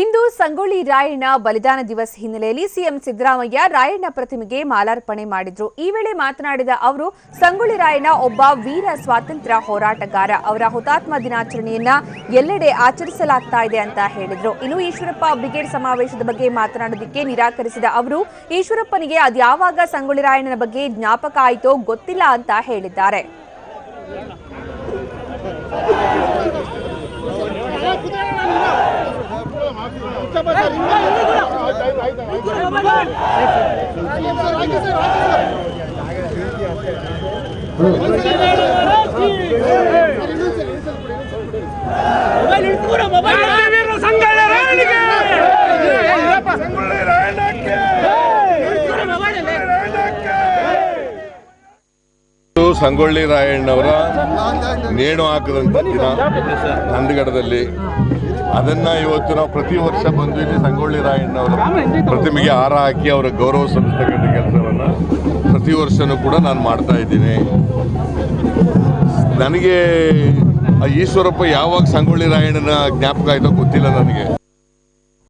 ಇಂದು ಸಂಗೊಳ್ಳಿ ರಾಯಣ್ಣ ಬಲಿದಾನ ದಿವಸ್ ಹಿನ್ನೆಲೆಯಲ್ಲಿ ಸಿಎಂ ಸಿದ್ದರಾಮಯ್ಯ ರಾಯಣ್ಣ ಪ್ರತಿಮೆಗೆ ಮಾಲಾರ್ಪಣೆ ಮಾಡಿದ್ರು. ಈ ವೇಳೆ ಮಾತನಾಡಿದ ಅವರು, ಸಂಗೊಳ್ಳಿ ರಾಯಣ್ಣ ಒಬ್ಬ ವೀರ ಸ್ವಾತಂತ್ರ್ಯ ಹೋರಾಟಗಾರ. ಅವರ ಹುತಾತ್ಮ ದಿನಾಚರಣೆಯನ್ನ ಎಲ್ಲೆಡೆ ಆಚರಿಸಲಾಗ್ತಾ ಇದೆ ಅಂತ ಹೇಳಿದ್ರು. ಇನ್ನು ಈಶ್ವರಪ್ಪ ಬ್ರಿಗೇಡ್ ಸಮಾವೇಶದ ಬಗ್ಗೆ ಮಾತನಾಡೋದಕ್ಕೆ ನಿರಾಕರಿಸಿದ ಅವರು, ಈಶ್ವರಪ್ಪನಿಗೆ ಅದ್ಯಾವಾಗ ಸಂಗೊಳ್ಳಿ ರಾಯಣ್ಣನ ಬಗ್ಗೆ ಜ್ಞಾಪಕ ಆಯಿತೋ ಗೊತ್ತಿಲ್ಲ ಅಂತ ಹೇಳಿದ್ದಾರೆ. ವೀರ ಸಂಗೊಳ್ಳಿ ರಾಯಣ್ಣಿಗೆ! ಸಂಗೊಳ್ಳಿ ರಾಯಣ್ಣಕ್ಕೆ! ರಾಯಣ್ಣಕ್ಕೆ! ಇದು ಸಂಗೊಳ್ಳಿ ರಾಯಣ್ಣವರ ನೇಣು ಹಾಕದಂತ ದಿನ ನಂದಗಡದಲ್ಲಿ. ಅದನ್ನು ಇವತ್ತು ನಾವು ಪ್ರತಿ ವರ್ಷ ಬಂದು ಇಲ್ಲಿ ಸಂಗೊಳ್ಳಿ ರಾಯಣ್ಣವರ ಪ್ರತಿಮೆಗೆ ಹಾರ ಹಾಕಿ ಅವರ ಗೌರವ ಸಲ್ಲಿಸ್ತಕ್ಕಂಥ ಕೆಲಸವನ್ನು ಪ್ರತಿ ವರ್ಷನೂ ಕೂಡ ನಾನು ಮಾಡ್ತಾ ಇದ್ದೀನಿ. ನನಗೆ ಆ ಈಶ್ವರಪ್ಪ ಯಾವಾಗ ಸಂಗೊಳ್ಳಿ ರಾಯಣ್ಣನ ಜ್ಞಾಪಕ ಆಯಿತೋ ಗೊತ್ತಿಲ್ಲ ನನಗೆ.